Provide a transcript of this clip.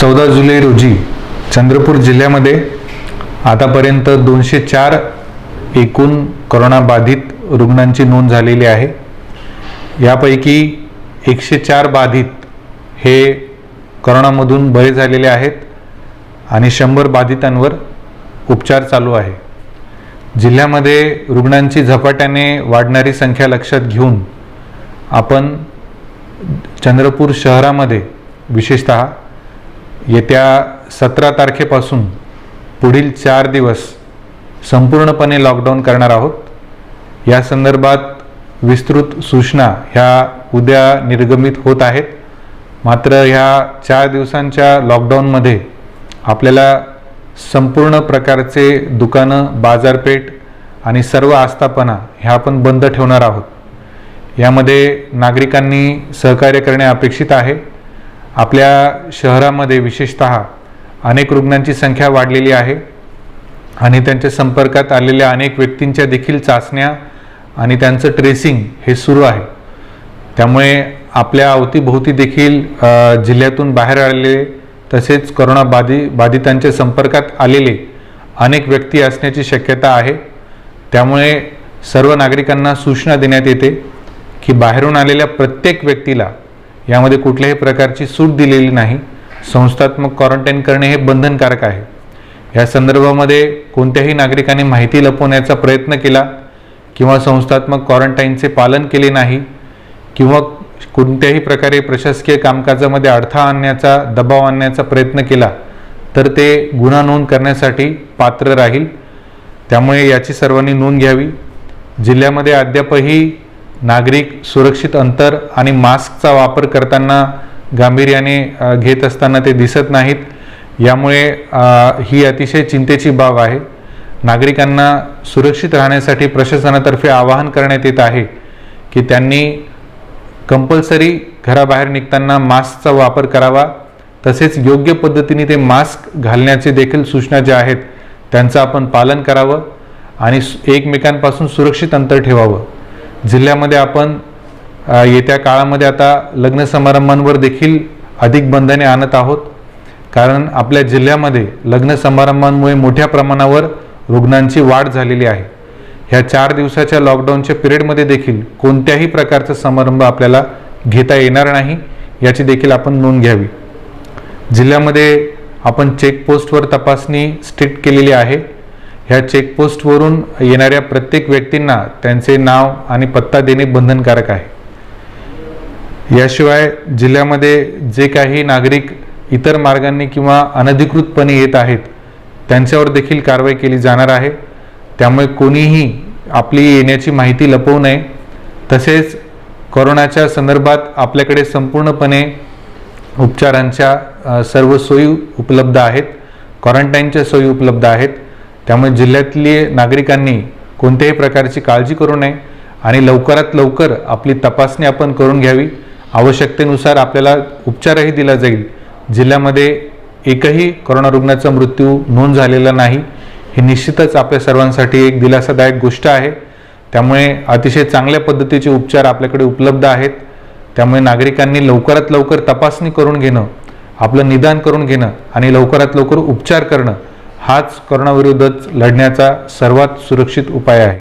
चौदा जुलै रोजी चंद्रपूर जिल्ह्यामध्ये आतापर्यंत दोनशे चार एकूण करोनाबाधित रुग्णांची नोंद झालेली आहे. यापैकी एकशे चार बाधित हे करोनामधून बरे झालेले आहेत आणि शंभर बाधितांवर उपचार चालू आहे. जिल्ह्यामध्ये रुग्णांची झपाट्याने वाढणारी संख्या लक्षात घेऊन आपण चंद्रपूर शहरामध्ये विशेषतः येत्या सतरा तारखेपासून पुढील चार दिवस संपूर्णपणे लॉकडाऊन करणार आहोत. या संदर्भात विस्तृत सूचना ह्या उद्या निर्गमित होत आहेत. मात्र ह्या चार दिवसांच्या लॉकडाऊनमध्ये आपल्याला संपूर्ण प्रकारचे दुकानं बाजारपेठ आणि सर्व आस्थापना ह्या आपण बंद ठेवणार आहोत. यामध्ये नागरिकांनी सहकार्य करणे अपेक्षित आहे. आपल्या शहरामध्ये विशेषत अनेक रुग्णांची संख्या वाढलेली आहे आणि त्यांच्या संपर्कात आलेल्या अनेक व्यक्तींच्या देखील चाचण्या आणि त्यांचं ट्रेसिंग हे सुरू आहे. त्यामुळे आपल्या अवतीभोवती देखील जिल्ह्यातून बाहेर आलेले तसेच करोना बाधि बाधितांच्या संपर्कात आलेले अनेक व्यक्ती असण्याची शक्यता आहे. त्यामुळे सर्व नागरिकांना सूचना देण्यात येते की बाहेरून आलेल्या प्रत्येक व्यक्तीला यामध्ये कुठल्याही प्रकारची सूट दिलेली नाही. संस्थात्मक क्वारंटाईन करणे हे बंधनकारक आहे. या संदर्भामध्ये कोणत्याही नागरिकाने माहिती लपवण्याचा प्रयत्न केला किंवा संस्थात्मक क्वारंटाईनचे पालन केले नाही किंवा कोणत्याही प्रकारे प्रशासकीय कामकाजामध्ये अडथळा आणण्याचा दबाव आणण्याचा प्रयत्न केला तर ते गुन्हा नोंद करण्यासाठी पात्र राहील. त्यामुळे याची सर्वांनी नोंद घ्यावी. जिल्ह्यामध्ये अद्यापही नागरिक सुरक्षित अंतर आणि मास्कचा वापर करताना गांभीर्याने घेत असताना ते दिसत नाहीत. यामुळे ही अतिशय चिंतेची बाब आहे. नागरिकांना सुरक्षित राहण्यासाठी प्रशासनातर्फे आवाहन करण्यात येत आहे की त्यांनी कंपल्सरी घराबाहेर निघताना मास्कचा वापर करावा. तसेच योग्य पद्धतीने ते मास्क घालण्याचे देखील सूचना ज्या आहेत त्यांचं आपण पालन करावं आणि एकमेकांपासून सुरक्षित अंतर ठेवावं. जिल्ह्यामध्ये आपण येत्या काळामध्ये आता लग्न समारंभांवर देखील अधिक बंधने आणत आहोत. कारण आपल्या जिल्ह्यामध्ये लग्न समारंभांमुळे मोठ्या प्रमाणावर रुग्णांची वाढ झालेली आहे. ह्या चार दिवसाच्या लॉकडाऊनच्या पिरियडमध्ये देखील कोणत्याही प्रकारचा समारंभ आपल्याला घेता येणार नाही याची देखील आपण नोंद घ्यावी. जिल्ह्यामध्ये आपण चेकपोस्टवर तपासणी स्ट्रिक्ट केलेली आहे. ह्या चेकपोस्टवरून येणाऱ्या प्रत्येक व्यक्तींना त्यांचे नाव आणि पत्ता देणे बंधनकारक आहे. याशिवाय जिल्ह्यामध्ये जे काही नागरिक इतर मार्गांनी किंवा अनधिकृतपणे येत आहेत त्यांच्यावर देखील कारवाई केली जाणार आहे. त्यामुळे कोणीही आपली येण्याची माहिती लपवू नये. तसेच कोरोनाच्या संदर्भात आपल्याकडे संपूर्णपणे उपचारांच्या सर्व सोयी उपलब्ध आहेत. क्वारंटाईनच्या सोयी उपलब्ध आहेत. त्यामुळे जिल्ह्यातली नागरिकांनी कोणत्याही प्रकारची काळजी करू नये आणि लवकरात लवकर आपली तपासणी आपण करून घ्यावी. आवश्यकतेनुसार आपल्याला उपचारही दिला जाईल. जिल्ह्यामध्ये एकही करोना रुग्णाचा मृत्यू नोंद झालेला नाही. हे निश्चितच आपल्या सर्वांसाठी एक दिलासादायक गोष्ट आहे. त्यामुळे अतिशय चांगल्या पद्धतीचे उपचार आपल्याकडे उपलब्ध आहेत. त्यामुळे नागरिकांनी लवकरात लवकर तपासणी करून घेणं आपलं निदान करून घेणं आणि लवकरात लवकर उपचार करणं हाच कोरोनाविरुद्धच लढण्याचा सर्वात सुरक्षित उपाय आहे.